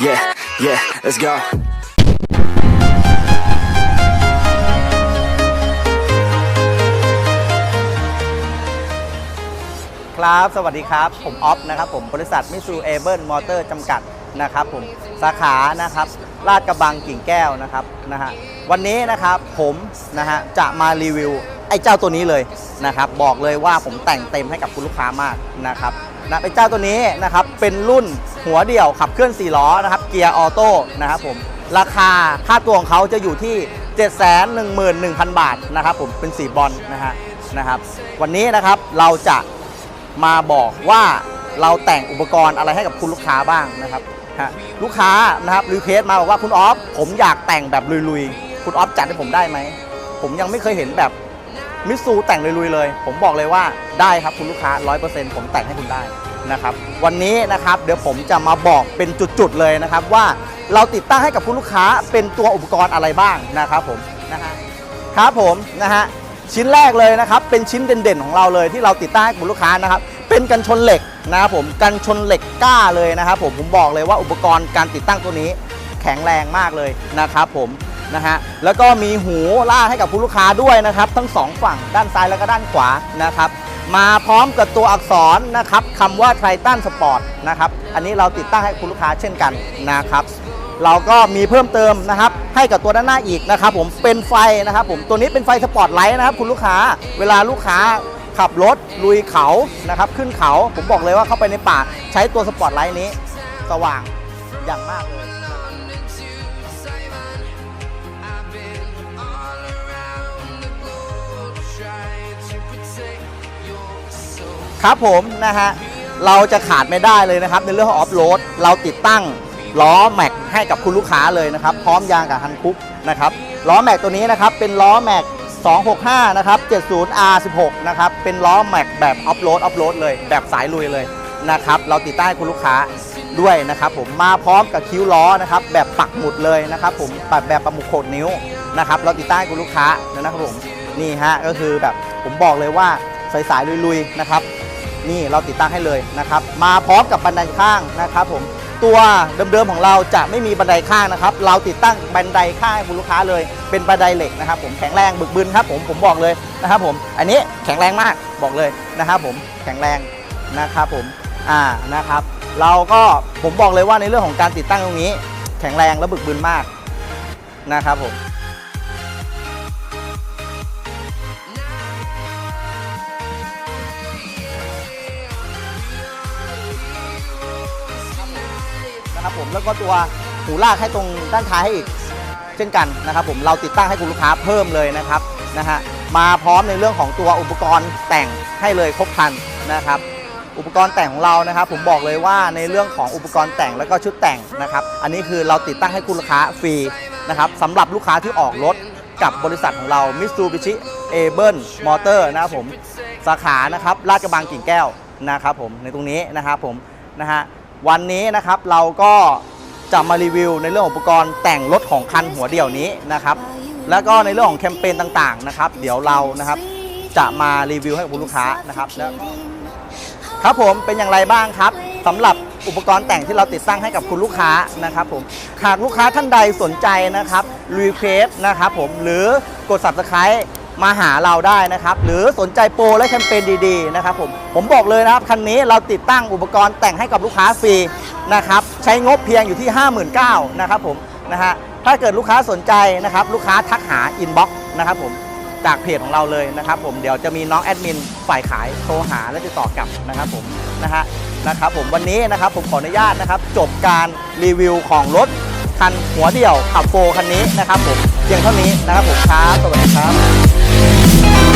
Yeah, yeah, let's go. ครับ สวัสดีครับ ผมออฟนะครับ ผมบริษัทมิสูเอเบิลมอเตอร์จำกัดนะครับ ผมสาขานะครับลาดกระบังกิ่งแก้วนะครับนะฮะวันนี้นะครับผมนะฮะจะมารีวิว ไอ้เจ้าตัวนี้เลยนะครับบอกเลยว่าผมแต่งเต็มให้กับคุณลูกค้ามากนะครับนะไอ้เจ้าตัวนี้นะครับเป็นรุ่นหัวเดี่ยวขับเคลื่อน4ล้อนะครับเกียร์ออโต้นะครับผมราคาค่าตัวของเขาจะอยู่ที่ 711,000 บาทนะครับผมเป็นสีบอลนะฮะนะครับวันนี้นะครับเราจะมาบอกว่าเราแต่งอุปกรณ์อะไรให้กับคุณลูกค้าบ้างนะครับฮะลูกค้านะครับรีเควสมาบอกว่าคุณออฟผมอยากแต่งแบบลุยๆ คุณออฟจัดให้ผมได้ไหม ผมยังไม่เคยเห็นแบบ มิสซูแต่งลุยๆเลย ผมบอกเลยว่าได้ครับคุณลูกค้า 100%ผมแต่งให้คุณได้นะครับ วันนี้นะครับเดี๋ยวผมจะมาบอกเป็นจุดๆเลยนะครับ ว่าเราติดตั้งให้กับคุณลูกค้าเป็นตัวอุปกรณ์อะไรบ้างนะครับผมนะฮะครับผมนะฮะชิ้นแรกเลยนะครับ เป็นชิ้นเด่นๆของเราเลยที่เราติดตั้งให้คุณลูกค้านะครับ เป็นกันชนเหล็กนะครับผมกันชนเหล็กกล้าเลยนะครับผมผมบอกเลยว่าอุปกรณ์การติดตั้งตัวนี้แข็งแรงมากเลยนะครับผม นะฮะแล้วก็มีหูล่ากให้กับคุณลูกค้าด้วยนะครับทั้งสองฝั่งด้านซ้ายแล้วก็ด้านขวานะครับมาพร้อมกับตัวอักษรนะครับคำว่าไททันสปอร์ตนะครับอันนี้เราติดตั้งให้คุณลูกค้าเช่นกันนะครับเราก็มีเพิ่มเติมนะครับให้กับตัวด้านหน้าอีกนะครับผมเป็นไฟนะครับผมตัวนี้เป็นไฟสปอร์ตไลท์นะครับคุณลูกค้าเวลาลูกค้าขับรถลุยเขานะครับขึ้นเขาผมบอกเลยว่าเข้าไปในป่าใช้ตัวสปอร์ตไลท์นี้สว่างอย่างมากเลย ครับผมนะฮะเราจะขาดไม่ได้เลยนะครับ ในเรื่องของออฟโรดเราติดตั้งล้อแม็กให้กับคุณลูกค้าเลยนะครับ พร้อมยางกับฮันคุกนะครับล้อแม็กตัวนี้นะครับเป็นล้อแม็ก265 นะครับ 70R16 นะครับ เป็นล้อแม็กแบบออฟโรดออฟโรดเลย แบบสายลุยเลยนะครับ เราติดตั้งคุณลูกค้าด้วยนะครับผม มาพร้อมกับคิ้วล้อนะครับ แบบปักหมุดเลยนะครับผมแบบแบบประมุขโขดนิ้วนะครับ เราติดตั้งคุณลูกค้านะครับผม นี่ฮะ ก็คือแบบผมบอกเลยว่าสายสายๆลุยๆนะครับ นี่เราติดตั้งให้เลยนะครับ มาพร้อมกับบันไดข้างนะครับผมตัวเดิมๆของเราจะไม่มีบันไดข้างนะครับ เราติดตั้งบันไดข้างให้คุณลูกค้าเลย เป็นบันไดเหล็กนะครับ ผมแข็งแรงบึกบึนครับ ผมผมบอกเลยนะครับ ผมอันนี้แข็งแรงมากบอกเลยนะครับ ผมแข็งแรงนะครับผมอ่านะครับ เราก็ผมบอกเลยว่าในเรื่องของการติดตั้งตรงนี้ แข็งแรงและบึกบึนมากนะครับผม นะครับผมแล้วก็ตัวหูลากให้ตรงด้านท้ายให้อีกเช่นกันนะครับผมเราติดตั้งให้คุณลูกค้าเพิ่มเลยนะครับนะฮะมาพร้อมในเรื่องของตัวอุปกรณ์แต่งให้เลยครบครันนะครับอุปกรณ์แต่งของเรานะครับ ผมบอกเลยว่าในเรื่องของอุปกรณ์แต่งแล้วก็ชุดแต่งนะครับ อันนี้คือเราติดตั้งให้คุณลูกค้าฟรีนะครับสำหรับลูกค้าที่ออกรถกับบริษัทของเรา Mitsubishi a b l e Motor นะครับผมสาขานะครับลาดกระบังกิ่งแก้วนะครับผมในตรงนี้นะครับผมนะฮะ วันนี้นะครับเราก็จะมารีวิวในเรื่องอุปกรณ์แต่งรถของคันหัวเดี่ยวนี้นะครับ แล้วก็ในเรื่องของแคมเปญต่างๆนะครับ เดี๋ยวเรานะครับจะมารีวิวให้กับคุณลูกค้านะครับแล้วครับผมเป็นอย่างไรบ้างครับสำหรับอุปกรณ์แต่งที่เราติดตั้งให้กับคุณลูกค้านะครับผมหากลูกค้าท่านใดสนใจนะครับรีเควสนะครับผมหรือกด subscribe มาหาเราได้นะครับ หรือสนใจโปรและแคมเปญดีๆนะครับผมผมบอกเลยนะครับ คันนี้เราติดตั้งอุปกรณ์แต่งให้กับลูกค้าฟรีนะครับใช้งบเพียงอยู่ที่ 59,000นะครับผมนะฮะถ้าเกิดลูกค้าสนใจนะครับ ลูกค้าทักหาอินบ็อกซ์นะครับผมจากเพจของเราเลยนะครับผมเดี๋ยวจะมีน้องแอดมินฝ่ายขายโทรหาและติดต่อกลับนะครับผมนะฮะนะครับผมวันนี้นะครับผมขออนุญาตนะครับ จบการรีวิวของรถคันหัวเดี่ยวขับโฟคันนี้นะครับผมเพียงเท่านี้นะครับผมครับสวัสดีครับ